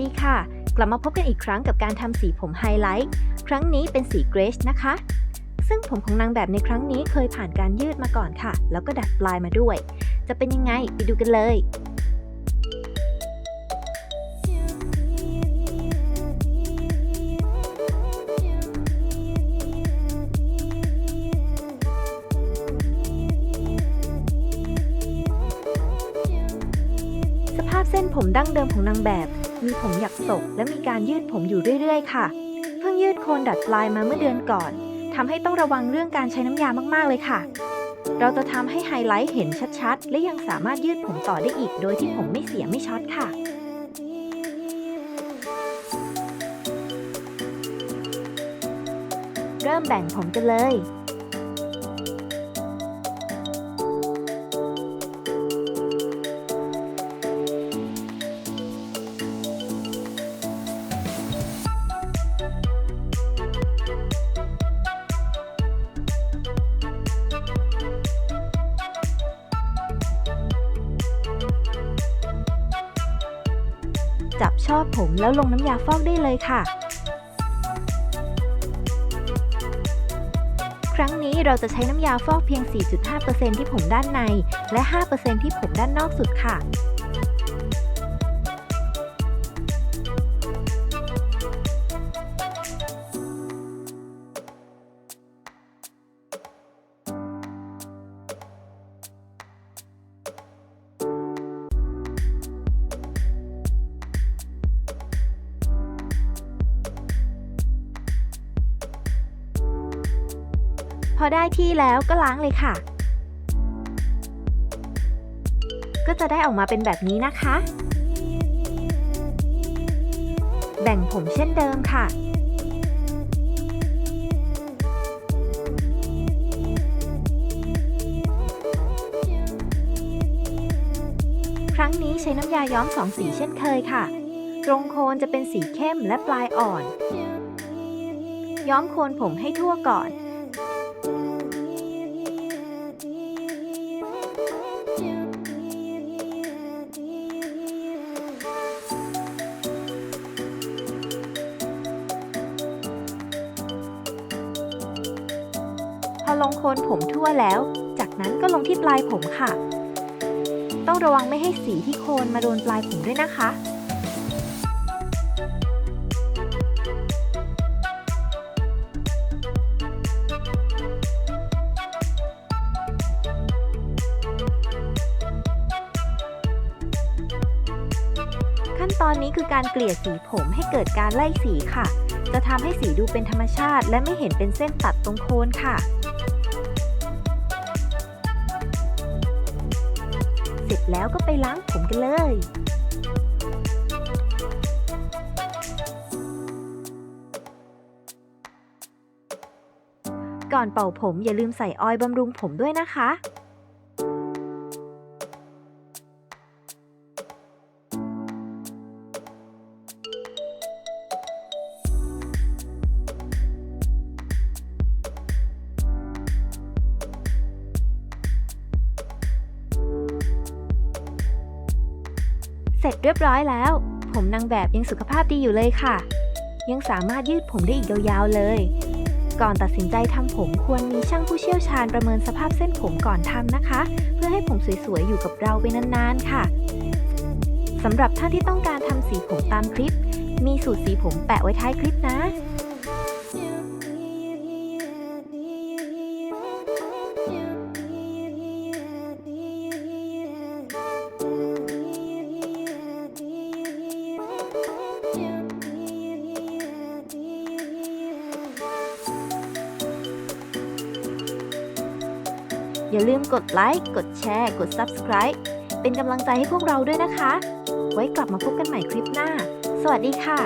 ดีค่ะ กลับมาพบกันอีกครั้งกับการทำสีผมไฮไลท์ ครั้งนี้เป็นสีเกรชนะคะ ซึ่งผมของนางแบบในครั้งนี้เคยผ่านการยืดมาก่อนค่ะ แล้วก็ดัดปลายมาด้วย จะเป็นยังไงไปดูกันเลยสภาพเส้นผมดั้งเดิมของนางแบบ มีผมหยักศกและมีการยืดผมอยู่เรื่อยๆ ค่ะ เพิ่งยืดโคนดัดปลายมาเมื่อเดือนก่อนทำให้ต้องระวังเรื่องการใช้น้ำยามากๆเลยค่ะ เราจะทำให้ไฮไลท์เห็นชัดๆ และยังสามารถยืดผมต่อได้อีก โดยที่ผมไม่เสียไม่ช็อตค่ะเริ่มแบ่งผมกันเลย ชอบผมแล้วลงน้ำยาฟอกได้เลยค่ะ ครั้งนี้เราจะใช้น้ำยาฟอกเพียง 4.5%ที่ผมด้านใน และ 5%ที่ผมด้านนอกสุดค่ะ พอได้ที่แล้วก็ล้างเลยค่ะ ก็จะได้ออกมาเป็นแบบนี้นะคะ แบ่งผมเช่นเดิมค่ะครั้งนี้ใช้น้ำยาย้อมสองสีเช่นเคยค่ะ ตรงโคนจะเป็นสีเข้มและปลายอ่อน ย้อมโคนผมให้ทั่วก่อน อลงโคนผมทั่วแล้ว จากนั้นก็ลงที่ปลายผมค่ะ ต้องระวังไม่ให้สีที่โคนมาโดนปลายผมด้วยนะคะขั้นตอนนี้คือการเกลี่ยสีผมให้เกิดการไล่สีค่ะ จะทำให้สีดูเป็นธรรมชาติ และไม่เห็นเป็นเส้นตัดตรงโคนค่ะ แล้วก็ไปล้างผมกันเลย ก่อนเป่าผมอย่าลืมใส่ออยล์บำรุงผมด้วยนะคะ เสร็จเรียบร้อยแล้ว ผมนางแบบยังสุขภาพดีอยู่เลยค่ะ ยังสามารถยืดผมได้อีกยาวๆเลย ก่อนตัดสินใจทำผมควรมีช่างผู้เชี่ยวชาญประเมินสภาพเส้นผมก่อนทำนะคะ เพื่อให้ผมสวยๆอยู่กับเราไปนานๆค่ะสำหรับท่านที่ต้องการทำสีผมตามคลิป มีสูตรสีผมแปะไว้ท้ายคลิปนะ อย่าลืมกดไลค์ กดแชร์ กด Subscribe เป็นกำลังใจให้พวกเราด้วยนะคะ ไว้กลับมาพบกันใหม่คลิปหน้า สวัสดีค่ะ